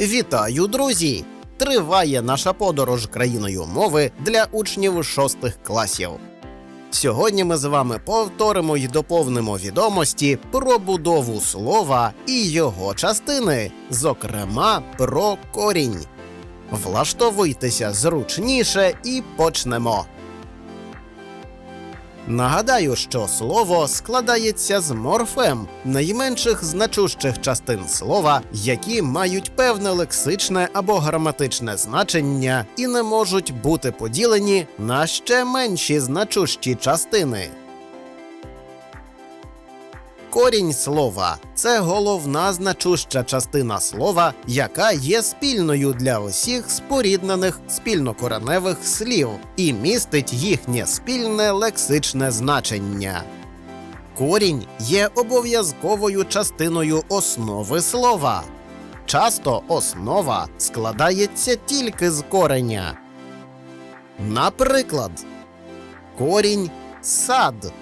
Вітаю, друзі! Триває наша подорож країною мови для учнів шостих класів. Сьогодні ми з вами повторимо й доповнимо відомості про будову слова і його частини, зокрема про корінь. Влаштовуйтеся зручніше і почнемо. Нагадаю, що слово складається з морфем, найменших значущих частин слова, які мають певне лексичне або граматичне значення і не можуть бути поділені на ще менші значущі частини. Корінь слова це головна значуща частина слова, яка є спільною для усіх споріднених спільнокореневих слів і містить їхнє спільне лексичне значення. Корінь є обов'язковою частиною основи слова. Часто основа складається тільки з кореня. Наприклад, корінь сад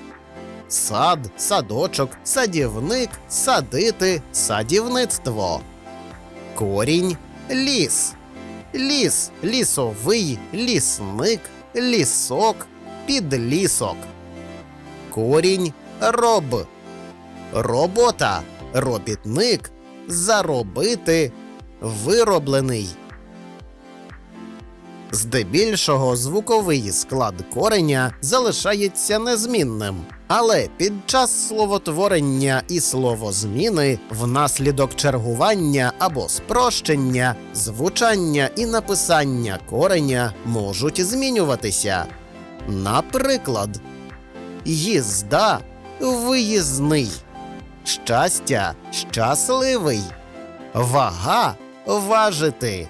сад, садочок, садівник, садити, садівництво. Корінь ліс. Ліс, лісовий, лісник, лісок, підлісок. Корінь роб. Робота, робітник, заробити, вироблений. Здебільшого звуковий склад кореня залишається незмінним, але під час словотворення і словозміни внаслідок чергування або спрощення, звучання і написання кореня можуть змінюватися. Наприклад, їзда виїзний, щастя щасливий, вага важити,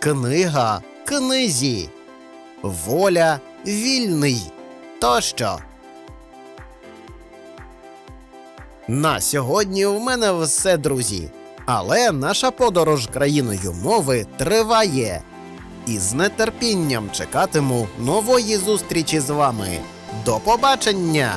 книга книзі, воля вільний тощо. На сьогодні в мене все, друзі. Але наша подорож країною мови триває. І з нетерпінням чекатиму нової зустрічі з вами. До побачення!